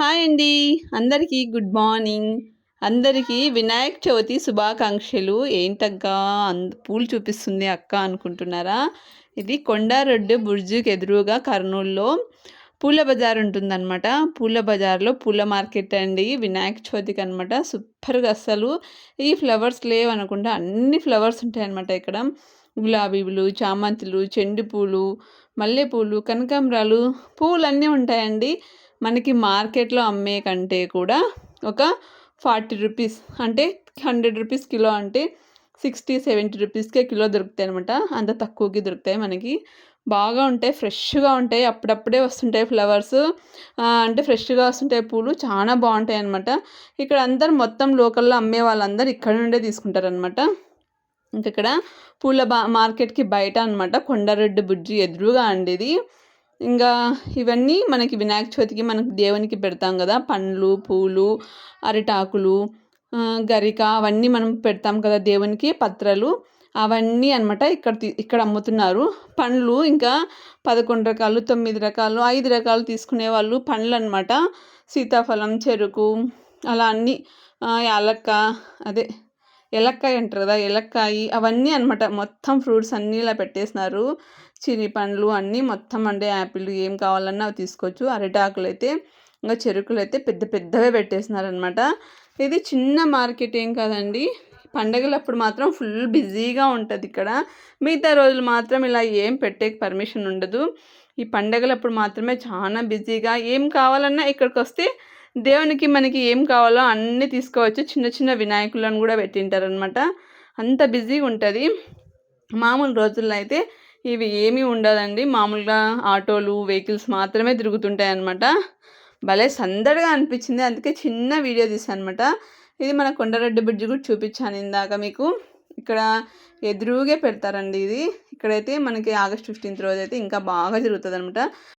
Hi అండి. అందరికీ good morning. అందరికీ వినాయక చవితి శుభాకాంక్షలు. ఏంటక్కా? అంద పూలు చూపిస్తుంది అక్క అనుకుంటున్నారా? ఇది కొండారెడ్డి బుర్జుకి ఎదురుగా కర్నూలులో పూల బజార్ ఉంటుందన్నమాట. పూల బజార్లో పూల మార్కెట్ అండి. వినాయక చవితికి అనమాట సూపర్గా అస్సలు ఈ ఫ్లవర్స్ లేవు అనుకుంటా అన్ని ఫ్లవర్స్ ఉంటాయన్నమాట ఇక్కడ. గులాబీలు చామంతులు చెండు పూలు మల్లెపూలు కనకాంబరాలు పూలు అన్నీ ఉంటాయండి. మనకి మార్కెట్లో అమ్మే కంటే కూడా ఒక ఫార్టీ రూపీస్ అంటే హండ్రెడ్ రూపీస్ కిలో అంటే సిక్స్టీ సెవెంటీ రూపీస్కే కిలో దొరుకుతాయి అనమాట అంత తక్కువకి దొరుకుతాయి మనకి. బాగా ఉంటాయి ఫ్రెష్గా ఉంటాయి. అప్పుడప్పుడే వస్తుంటాయి ఫ్లవర్స్. అంటే ఫ్రెష్గా వస్తుంటాయి పూలు. చాలా బాగుంటాయి అనమాట ఇక్కడ అందరు మొత్తం లోకల్లో అమ్మే వాళ్ళందరూ ఇక్కడ నుండే తీసుకుంటారనమాట ఇంక ఇక్కడ పూల బా మార్కెట్కి బయట అనమాట కొండారెడ్డి బుజ్జి ఎదురుగా అండి ఇది ఇంకా ఇవన్నీ మనకి వినాయక చవితికి మనకి దేవునికి పెడతాం కదా. పండ్లు పూలు అరిటాకులు గరిక అవన్నీ మనం పెడతాం కదా దేవునికి పత్రాలు అవన్నీ అనమాట ఇక్కడ ఇక్కడ అమ్ముతున్నారు. పండ్లు ఇంకా పదకొండు రకాలు తొమ్మిది రకాలు ఐదు రకాలు తీసుకునే వాళ్ళు పండ్లు అనమాట సీతాఫలం చెరుకు అలా అన్నీ యాలక్క అదే ఎలక్కాయ అంటారు కదా ఎలక్కాయ అవన్నీ అనమాట మొత్తం ఫ్రూట్స్ అన్నీ ఇలా పెట్టేసినారు. చిరి పండ్లు అన్నీ మొత్తం అంటే యాపిల్ ఏం కావాలన్నా అవి తీసుకోవచ్చు. అరిటాకులు అయితే ఇంకా చెరుకులు అయితే పెద్ద పెద్దవే పెట్టేసినారనమాట ఇది చిన్న మార్కెట్ ఏం కాదండి. పండగలప్పుడు మాత్రం ఫుల్ బిజీగా ఉంటుంది ఇక్కడ. మిగతా రోజులు మాత్రం ఇలా ఏం పెట్టే పర్మిషన్ ఉండదు. ఈ పండగలప్పుడు మాత్రమే చాలా బిజీగా. ఏం కావాలన్నా ఇక్కడికి వస్తే దేవునికి మనకి ఏం కావాలో అన్నీ తీసుకోవచ్చు. చిన్న చిన్న వినాయకులను కూడా పెట్టింటారనమాట అంత బిజీగా ఉంటుంది. మామూలు రోజుల్లో అయితే ఇవి ఏమీ ఉండదండి. మామూలుగా ఆటోలు వెహికల్స్ మాత్రమే తిరుగుతుంటాయి అనమాట భలే సందడిగా అనిపించింది. అందుకే చిన్న వీడియో తీసాను అనమాట ఇది మన కొండరెడ్డి బ్రిడ్జ్ కూడా చూపించాను ఇందాక మీకు. ఇక్కడ ఎదురుగే పెడతారండి ఇది. ఇక్కడైతే మనకి ఆగస్ట్ ఫిఫ్టీన్త్ రోజు అయితే ఇంకా బాగా జరుగుతుంది అనమాట